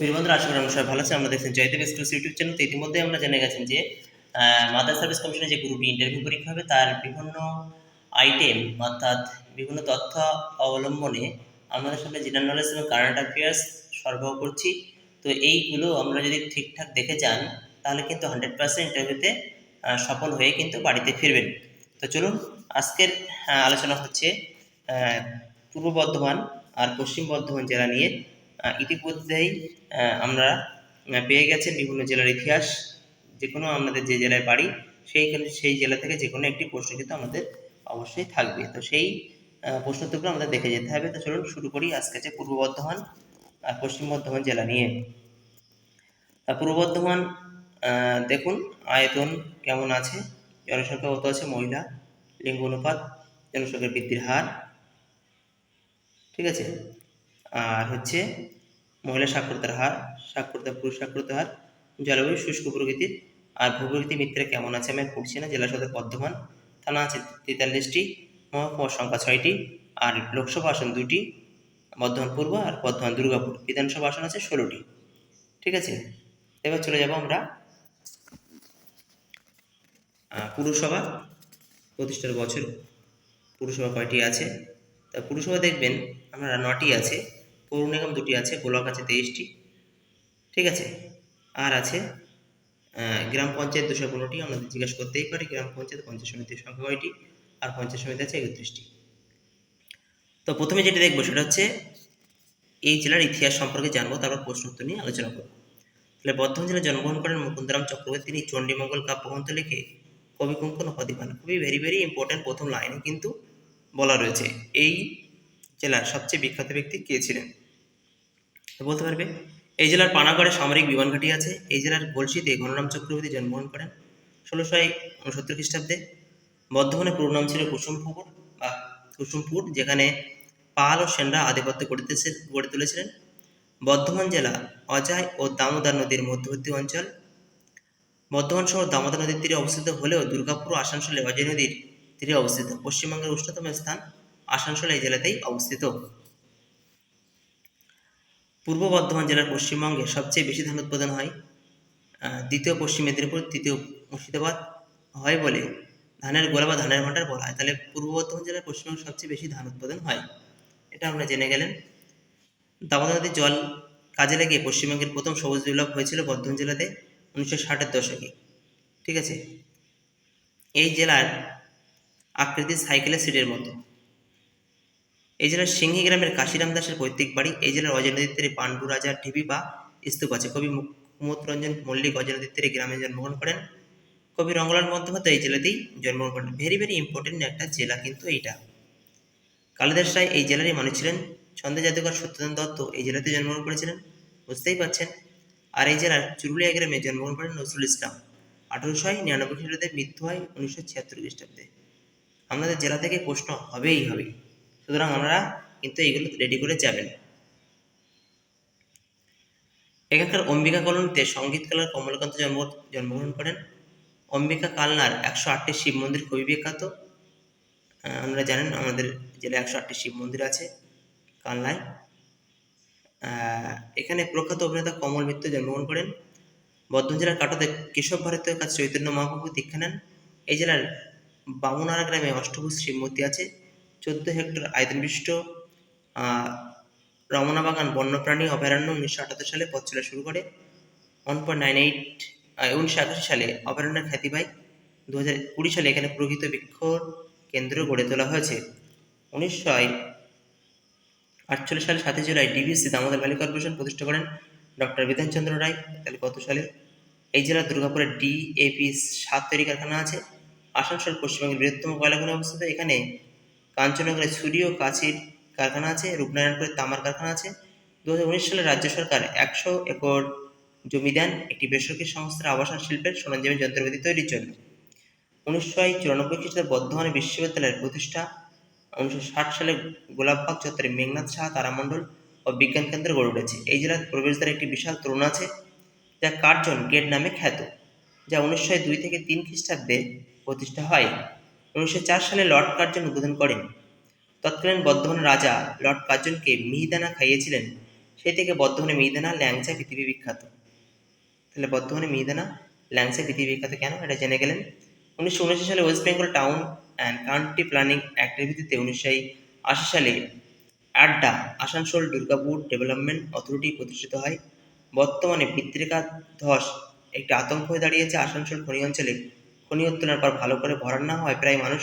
বন্ধুরা, আশা করি সবাই ভালো আছি। আমরা দেখছেন জয়দেব এক্সক্লুসিভ ইউটিউব চ্যানেল ইতিমধ্যে আমরা জেনে গেছেন যে মাদার সার্ভিস কমিশনের যে গ্রুপটি ইন্টারভিউ পরীক্ষা হবে, তার বিভিন্ন আইটেম অর্থাৎ বিভিন্ন তথ্য অবলম্বনে আমাদের সামনে জেনারেল নলেজ এবং কারেন্ট অ্যাফেয়ার্স সরবরাহ করছি। তো এইগুলো আমরা যদি ঠিকঠাক দেখে যান, তাহলে কিন্তু হান্ড্রেড পার্সেন্ট ইন্টারভিউতে সফল হয়ে কিন্তু বাড়িতে ফিরবেন। তো চলুন, আজকের আলোচনা হচ্ছে পূর্ব বর্ধমান আর পশ্চিম বর্ধমান জেলা নিয়ে। আহ, আমরা পেয়ে গেছেন বিভিন্ন জেলার ইতিহাস যে কোনো আমাদের যে জেলায় বাড়ি সেইখানে সেই জেলা থেকে যে কোনো একটি প্রশ্ন কিন্তু আমাদের অবশ্যই থাকবে। তো সেই আহ, প্রশ্ন উত্তরগুলো আমাদের দেখে যেতে হবে। তো চলুন শুরু করি। আজকে যে পূর্ব বর্ধমান আর পশ্চিম বর্ধমান জেলা নিয়ে। পূর্ব বর্ধমান দেখুন আয়তন কেমন আছে? জনসংখ্যা কত আছে? মহিলা লিঙ্গ অনুপাত জনসংখ্যার বৃদ্ধির হার। ঠিক আছে? আর হচ্ছে মহিলা সাক্ষরতার হার, সাক্ষরতা, পুরুষ সাক্ষরতার হার, জলবায়ু, শুষ্ক প্রকৃতির আর ভূপ্রকৃতি মিত্রে কেমন আছে আমি পড়ছি না, জেলা সদর বর্ধমান, থানা আছে তেতাল্লিশটি, মহকুমার সংখ্যা ছয়টি আর লোকসভা আসন দুটি বর্ধমান পূর্ব আর বর্ধমান দুর্গাপুর, বিধানসভা আসন আছে ষোলোটি, ঠিক আছে? এবার চলে যাব আমরা পুরসভা প্রতিষ্ঠার বছর, পুরসভা কয়টি আছে? তা পুরসভা দেখবেন, আমরা নটি আছে পৌর নিগম দুটি আছে ব্লক আছে তেইশটি, ঠিক আছে? আর আছে গ্রাম পঞ্চায়েত দুশো পনেরোটি, আমাদের জিজ্ঞেস করতেই পারি, গ্রাম পঞ্চায়েত পঞ্চায়েত সমিতির সংখ্যা কয়টি? আর পঞ্চায়েত সমিতি আছে একত্রিশটি। তো প্রথমে যেটা দেখব সেটা হচ্ছে, এই জেলার ইতিহাস সম্পর্কে জানব, তারপর প্রশ্ন উত্তর নিয়ে আলোচনা করব। তাহলে বর্ধমান জেলায় জন্মগ্রহণ করেন মুকুন্দরাম চক্রবর্তী, তিনি চণ্ডীমঙ্গল কাব্যগ্রন্থ লিখে কবি কুঙ্কন উপাধি পান। খুবই ভেরি ভেরি ইম্পর্ট্যান্ট প্রথম লাইনে কিন্তু বলা রয়েছে। এই জেলার সবচেয়ে বিখ্যাত ব্যক্তি কে ছিলেন? বলতে পারবে, এই জেলার পানাগড়ে সামরিক বিমান ঘাঁটি আছে। এই জেলার গলসিতে ঘনরাম চক্রবর্তী জন্মগ্রহণ করেন। ষোলোশো উনসত্তর খ্রিস্টাব্দে বর্ধমানের পুরো নাম ছিল কুসুমপুর বা কুসুমপুর, যেখানে পাল ও সেনরা আধিপত্য গড়িতেছে, গড়ে তুলেছিলেন। বর্ধমান জেলা অজয় ও দামোদর নদীর মধ্যবর্তী অঞ্চল। বর্ধমান শহর দামোদর নদীর তীরে অবস্থিত হলেও দুর্গাপুর আসানসোলে অজয় নদীর তীরে অবস্থিত। পশ্চিমবঙ্গের উষ্ণতম স্থান আসানসোল এই জেলাতেই অবস্থিত। পূর্ব বর্ধমান জেলার পশ্চিমবঙ্গে সবচেয়ে বেশি ধান উৎপাদন হয় দ্বিতীয় পশ্চিম মেদিনীপুর, তৃতীয় মুর্শিদাবাদ হয় বলে ধানের গোলা বা ধানের ভাণ্ডার বলা হয়। তাহলে পূর্ব বর্ধমান জেলার পশ্চিমবঙ্গে সবচেয়ে বেশি ধান উৎপাদন হয়, এটা আমরা জেনে গেলেন। দামোদর নদীর জল কাজে লাগিয়ে পশ্চিমবঙ্গের প্রথম সবুজ বিপ্লব হয়েছিল বর্ধমান জেলাতে উনিশশো ষাটের দশকে। ঠিক আছে? এই জেলার আকৃতি সাইকেলের সিটের মতো। এই জেলার সিংহী গ্রামের কাশিরাম দাসের পৈতৃক বাড়ি, এই জেলার অজয় নদীর তীরে পাণ্ডু রাজার ঢিবি বা স্তূপ আছে। কবি মু- রঞ্জন মল্লিক অজয় নদীর তীরে গ্রামে জন্মগ্রহণ করেন। কবি রঙ্গলাল বন্দ্যোপাধ্যায় এই জেলাতেই জন্মগ্রহণ করেন। ভেরি ভেরি ইম্পর্টেন্ট একটা জেলা কিন্তু এইটা। কালিদাস রায় এই জেলারই মানুষ ছিলেন। ছন্দে জাদুকর সত্যেন্দ্র দত্ত এই জেলাতে জন্মগ্রহণ করেছিলেন, বুঝতেই পারছেন। আর এই জেলার চুরুলিয়া গ্রামে জন্মগ্রহণ করেন নজরুল ইসলাম। আঠারোশো নিরানব্বই খ্রিস্টাব্দে মৃত্যু হয় উনিশশো ছিয়াত্তর খ্রিস্টাব্দে। আমাদের জেলা থেকে প্রশ্ন হবেই হবে সুতরাং আমরা কিন্তু এইগুলো রেডি করে যাবেন। এখানকার অম্বিকা কলোনিতে সংগীত কালার কমলকান্ত জন্ম জন্মগ্রহণ করেন। অম্বিকা কালনার একশো আটটি শিব মন্দির খুবই বিখ্যাত। আপনারা জানেন আমাদের জেলায় একশো আটটি শিব মন্দির আছে কালনায়। এখানে প্রখ্যাত অভিনেতা কমল মিত্র জন্মগ্রহণ করেন। বর্ধমান জেলার কাটোতে কেশব ভারতীয় কাছে চৈতন্য মহাপ্রভু দীক্ষা নেন। এই জেলার বামুনারা গ্রামে অষ্টভুজ শিব আছে। চোদ্দ হেক্টর আয়তন বিশিষ্ট আহ, রমনাবাগান বন্যপ্রাণী অভয়ারণ্য উনিশশো আটাত্তর সালে পথ চলা শুরু করে। ওয়ান পয়েন্ট নাইন এইট উনিশশো একাশি সালে অভয়ারণ্যের খ্যাতি পায়। দু হাজার কুড়ি সালে এখানে প্রকৃত বৃক্ষ কেন্দ্র গড়ে তোলা হয়েছে। উনিশশো আটচল্লিশ সালে সাতই July DVC Damodar valley corporation প্রতিষ্ঠা করেন ডক্টর বিধানচন্দ্র রায়। তাহলে কত সালে? এই জেলার দুর্গাপুরের ডিএপি সাত তৈরি কারখানা আছে। আসানসোল পশ্চিমবঙ্গের বৃহত্তম কয়লা খনি অবস্থিত। এখানে কাঞ্চননগরে ছুরি ও কাঁচির কারখানা আছে রূপনারায়ণপুরে তামার কারখানা আছে। দু সালে রাজ্য সরকার একশো একর জমি দেন একটি বেসরকারি সংস্থার আবাসন শিল্পের সরঞ্জামের যন্ত্রপাতি তৈরির জন্য। উনিশশো চুরানব্বই খ্রিস্টাব্দে বর্ধমানে বিশ্ববিদ্যালয়ের প্রতিষ্ঠা, উনিশশো ষাট সালে গোলাপবাগ চত্বরে মেঘনাথ সাহা তারামণ্ডল ও বিজ্ঞান কেন্দ্র গড়ে উঠেছে। এই জেলার প্রবেশদ্বারে একটি বিশাল তরুণ আছে, যা কার্জন গেট নামে খ্যাত, যা উনিশশো দুই থেকে তিন খ্রিস্টাব্দে প্রতিষ্ঠা হয়। উনিশশো চার সালে লর্ড কার্জন উদ্বোধন করেন। তৎকালীন বর্ধমানের রাজা লর্ড কার্জনকে মিহিদানা খাইয়েছিলেন। সেই থেকে বর্ধমানে মিহিদানা, ল্যাংচা পৃথিবী বিখ্যাত। তাহলে বর্ধমানে মিহিদানা, ল্যাংচা পৃথিবী বিখ্যাত কেন? এটা জেনে গেলেন। উনিশশো উনআশি সালে West Bengal town and country planning অ্যাক্টের ভিত্তিতে উনিশশো আশি সালে আড্ডা আসানসোল দুর্গাপুর ডেভেলপমেন্ট অথরিটি প্রতিষ্ঠিত হয়। বর্তমানে পিতৃকা ধস একটি আতঙ্ক হয়ে দাঁড়িয়েছে আসানসোল খনি অঞ্চলে। খনি উত্তোলনের পর ভালো করে ভরাট না হয় প্রায় মানুষ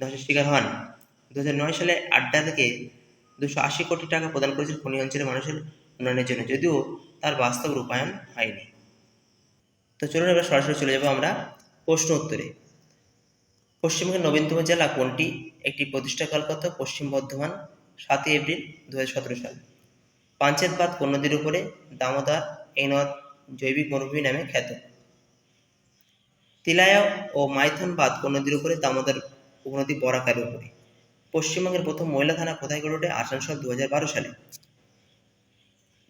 ধসের শিকার হন। দু সালে আড্ডা থেকে দুশো আশি কোটি টাকা প্রদান করেছিল খনি অঞ্চলের মানুষের উন্নয়নের জন্য, যদিও তার বাস্তব রূপায়ণ হয়নি। তো চলুন এবার সরাসরি চলে যাব আমরা প্রশ্ন উত্তরে। পশ্চিমবঙ্গের নবীনতম জেলা কোনটি? একটি প্রতিষ্ঠা কলকাতা, পশ্চিম বর্ধমান, সাতই এপ্রিল দু সাল। পাঞ্চেত বাঁধ কোন নদীর উপরে দামোদর এই নদ জৈবিক মরুভূমি নামে খ্যাত। তিলায়া ও মাইথন বাঁধ কোন নদীর উপরে, দামোদর উপনদী বরাকারের উপরে। পশ্চিমবঙ্গের প্রথম মহিলা থানা কোথায় গড়ে ওঠে? আসানসোল দু হাজার বারো সালে।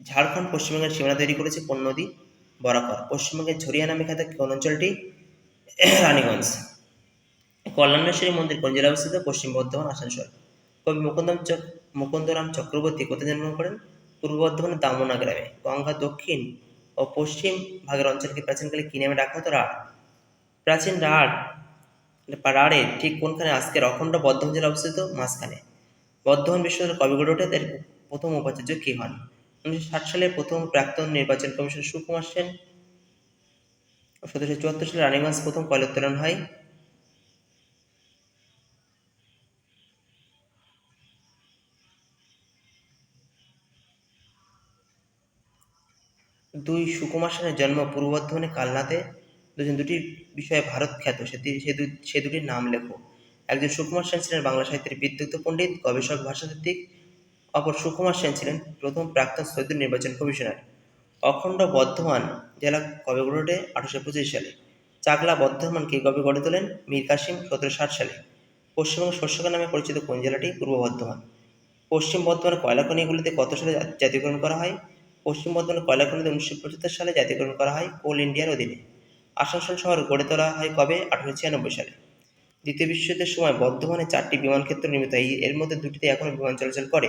ঝাড়খণ্ড পশ্চিমবঙ্গের সীমানা তৈরি করেছে কোন নদী? বরাকর। পশ্চিমবঙ্গের ঝরিয়া নামে খ্যাত কোন অঞ্চলটি? রানীগঞ্জ। কল্যাণেশ্বরী মন্দির কোন জেলায় অবস্থিত? পশ্চিম বর্ধমান, আসানসোল। কবি মুকুন্দম চক, মুকুন্দরাম চক্রবর্তী কোথায় জন্মগ্রহণ করেন? পূর্ব বর্ধমানের দামোনা গ্রামে। গঙ্গা দক্ষিণ ও পশ্চিম ভাগের অঞ্চলকে প্রাচীনকালে কী নামে ডাকা হতো? রাঢ়। প্রাচীন রাঢ় রাঢ়ে ঠিক কোনখানে? আজকের অখণ্ড বর্ধমান জেলা অবস্থিত মাঝখানে। বর্ধমান বিশ্ববিদ্যালয় কবে গড়ে ওঠে, তার প্রথম উপাচার্য কে হন? উনিশশো ষাট সালে প্রথম প্রাক্তন নির্বাচন কমিশন সুকুমার সেন। সতেরোশো চুয়াত্তর সালে রানীগঞ্জ প্রথম কয়লা উত্তোলন হয়। দুই সুকুমার সেনের জন্ম পূর্ব বর্ধমানে কালনাতে। দুজন দুটি বিষয়ে ভারত খ্যাত, সে সে দুটির নাম লেখো। একজন সুকুমার সেন ছিলেন বাংলা সাহিত্যের বিদ্যুৎ পণ্ডিত, গবেষক, ভাষাভিত্তিক। অপর সুকুমার সেন ছিলেন প্রথম প্রাক্তন সৈদ্য নির্বাচন কমিশনার। অখণ্ড বর্ধমান জেলা কবে গড়ে ওঠে আঠারোশো পঁচিশ সালে। চাকলা বর্ধমানকে কবে গড়ে তোলেন মীর কাসিম সতেরো ষাট সালে। পশ্চিমবঙ্গ শস্যকা নামে পরিচিত কোন জেলাটি? পূর্ব বর্ধমান। পশ্চিম বর্ধমানের কয়লা খনিগুলিতে কত সালে জাতীয়করণ করা হয়? পশ্চিম বর্ধমানের কয়লা খনিতে উনিশশো পঁচাত্তর সালে জাতীয়করণ করা হয় কোল ইন্ডিয়ার অধীনে। আসানসোল শহর গড়ে তোলা হয় কবে? আঠারোশো ছিয়ানব্বই সালে। দ্বিতীয় বিশ্বযুদ্ধের সময় বর্ধমানে চারটি বিমানক্ষেত্র নির্মিত হয়। এর মধ্যে দুটিতে এখনও বিমান চলাচল করে।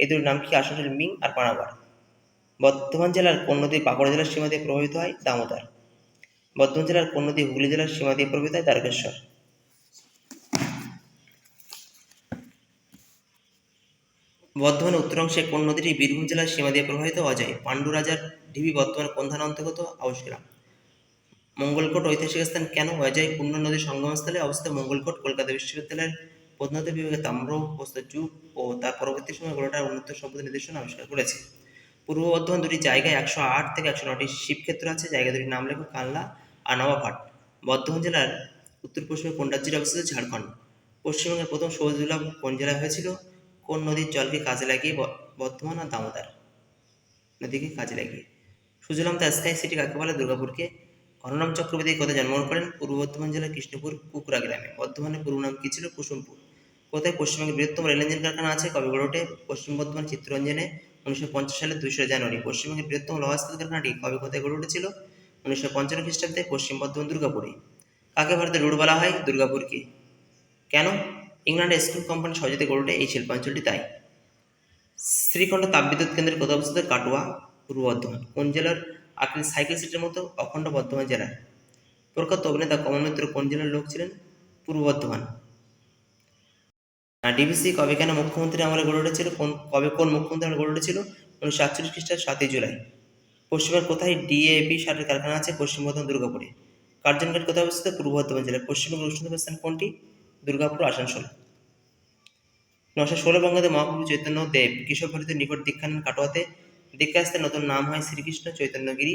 এই দুটির নাম কি আসানসোল, মিং আর পানাগড়? বর্ধমান জেলার কোন নদী বাঁকুড়া জেলার সীমা দিয়ে প্রবাহিত হয় দামোদর। বর্ধমান জেলার কোন নদী হুগলি জেলার সীমা দিয়ে প্রবাহিত হয় দ্বারকেশ্বর। বর্ধমানের উত্তরাংশে কোন নদীটি বীরভূম জেলার সীমা দিয়ে প্রবাহিত অজয় পাণ্ডু রাজার ঢিবি বর্তমান কোন থানা অন্তর্গত আউশগ্রাম মঙ্গলকোট ঐতিহাসিক স্থান কেন? অজয় পূর্ণ নদীর সঙ্গমস্থলে অবস্থিত মঙ্গলকোট কলকাতা বিশ্ববিদ্যালয়ের প্রত্নতত্ত্ব বিভাগে তাম্র প্রস্তর যুগ ও তার পরবর্তী সময় গোলাটার উন্নত সম্পদের নিদর্শন আবিষ্কার করেছে। পূর্ব বর্ধমান দুটি জায়গায় একশো আট থেকে একশো নটি শিবক্ষেত্র আছে, জায়গা দুটির নাম লেখো কানলা আর নবাবহাট বর্ধমান জেলার উত্তর পশ্চিমে কোন রাজ্যের অবস্থিত ঝাড়খণ্ড। পশ্চিমবঙ্গের প্রথম সবুজ বিপ্লব কোন জেলায় হয়েছিল? কোন নদীর জলকে কাজে লাগিয়ে বর্ধমান আর দামোদর? নদীকে কাজে লাগিয়ে। সুজলাম দ্য স্কাই সিটি কাকে বলে দুর্গাপুরকে ঘননাম চক্রবর্তী কোথায় জন্মগ্রহণ করেন পূর্ব বর্ধমান জেলার কৃষ্ণপুর কুকুরা গ্রামে। বর্ধমানের পূর্ব নাম কী ছিল? কুসুমপুর। কোথায় পশ্চিমবঙ্গের বৃহত্তম রেল ইঞ্জিন কারখানা আছে? কবে গড়ে ওঠে? পশ্চিম বর্ধমান চিত্তরঞ্জনে উনিশশো পঞ্চাশ সালের দুইশো জানুয়ারি। পশ্চিমবঙ্গের বৃহত্তম লৌহ ইস্পাত কারখানাটি কবে কোথায় গড়ে উঠেছিল? উনিশশো পঞ্চান্ন খ্রিস্টাব্দে পশ্চিম বর্ধমান দুর্গাপুরে। কাকে ভারতের রুট বলা হয়? দুর্গাপুরকে। কেন? ইংল্যান্ডের স্কুল কোম্পানি সহজতে গড়ে ওঠে এই শিল্পাঞ্চলটি তাই। শ্রীখণ্ড তাপবিদ্যুৎ কেন্দ্রের কোথাও অবস্থিত? কাটোয়া, পূর্ব বর্ধমান। কোন জেলার আকৃতি সাইকেল সিটির মতো অখণ্ড বর্ধমান জেলার। প্রখ্যাত অভিনেতা কমল মিত্র কোন জেলার লোক ছিলেন? পূর্ব বর্ধমান। ডিবিসি কবে কেন মুখ্যমন্ত্রী আমলে গড়ে উঠেছিল? কোন, কবে কোন মুখ্যমন্ত্রী আমলে গড়ে উঠেছিল? উনিশশো আটচল্লিশ খ্রিস্টাব্দ সাতই জুলাই। পশ্চিমবঙ্গের কোথায় ডিএপি সারের কারখানা আছে? পশ্চিম বর্ধমান, দুর্গাপুরে। কার্জন ঘাট কোথায় অবস্থিত? পূর্ব বর্ধমান জেলায়। পশ্চিমবঙ্গের উষ্ণতম স্থান কোনটি? দুর্গাপুর, আসানসোল। নশো ষোলো বঙ্গাব্দে মহাপ্রভু চৈতন্য দেব কিশোর ভারতীর নিকট দীক্ষা নেন কাটোয়াতে। দীক্ষাস্থানের নতুন নাম হয় শ্রীকৃষ্ণ চৈতন্যগিরি,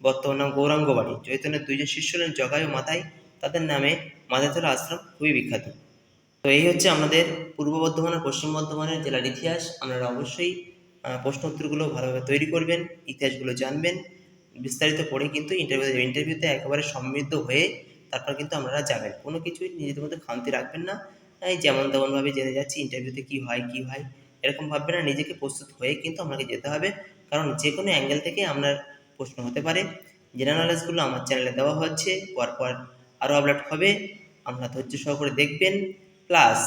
বর্তমান নাম গৌরাঙ্গ বাড়ি চৈতন্যের দুইজন হলেন জগাই ও মাথায় তাদের নামে মাথাতলা আশ্রম খুবই বিখ্যাত। তো এই হচ্ছে আমাদের পূর্ব বর্ধমান পশ্চিম বর্ধমানের জেলার ইতিহাস। আপনারা অবশ্যই প্রশ্ন উত্তরগুলো ভালোভাবে তৈরি করবেন, ইতিহাসগুলো জানবেন। বিস্তারিত পড়ে কিন্তু ইন্টারভিউ ইন্টারভিউতে একেবারে সমৃদ্ধ হয়ে তারপর কিন্তু আপনারা যাবেন। কোনো কিছুই নিজেদের মধ্যে খামতি রাখবেন না। এই যেমন তেমনভাবে জেনে যাচ্ছি ইন্টারভিউতে কী হয় কী হয়, এরকম ভাববেন না। নিজেকে প্রস্তুত হয়ে কিন্তু আপনাকে যেতে হবে। কারণ যে কোনো অ্যাঙ্গেল থেকে আপনার প্রশ্ন হতে পারে। জেনারেল নলেজগুলো আমার চ্যানেলে দেওয়া হচ্ছে, পরপর আরও আপলোড হবে। আপনারা ধৈর্য সহকারে দেখবেন। প্লাস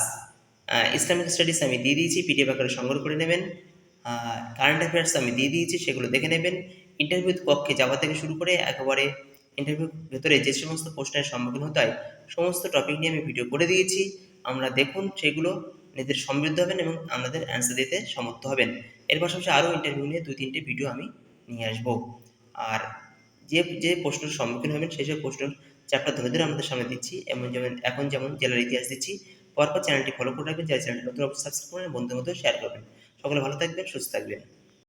ইসলামিক স্টাডিজ আমি দিয়ে দিয়েছি পিডিএফ আকারে সংগ্রহ করে নেবেন। কারেন্ট অ্যাফেয়ার্স আমি দিয়ে দিয়েছি, সেগুলো দেখে নেবেন। ইন্টারভিউ কক্ষে যাওয়া থেকে শুরু করে একেবারে ইন্টারভিউ ভেতরে যে সমস্ত প্রশ্নের সম্মুখীন হতে হয়, সমস্ত টপিক নিয়ে আমি ভিডিও করে দিয়েছি। আমরা দেখুন, সেগুলো নিজেদের সমৃদ্ধ হবেন এবং আমাদের অ্যান্সার দিতে সমর্থ হবেন। এর পাশাপাশি আরও ইন্টারভিউ নিয়ে দুই, তিনটে ভিডিও আমি নিয়ে আসব। আর যে যে প্রশ্নের সম্মুখীন হবেন, সেই সব প্রশ্ন চ্যাপ্টার ধরে ধরে আমাদের সামনে দিচ্ছি। এমন যেমন, এখন যেমন জেলার ইতিহাস দিচ্ছি, পরপর চ্যানেলটি ফলো করে রাখবেন। যারা চ্যানেলটি নতুন সাবস্ক্রাইব করবেন বন্ধুর মধ্যে শেয়ার করবেন। সকলে ভালো থাকবেন, সুস্থ থাকবেন।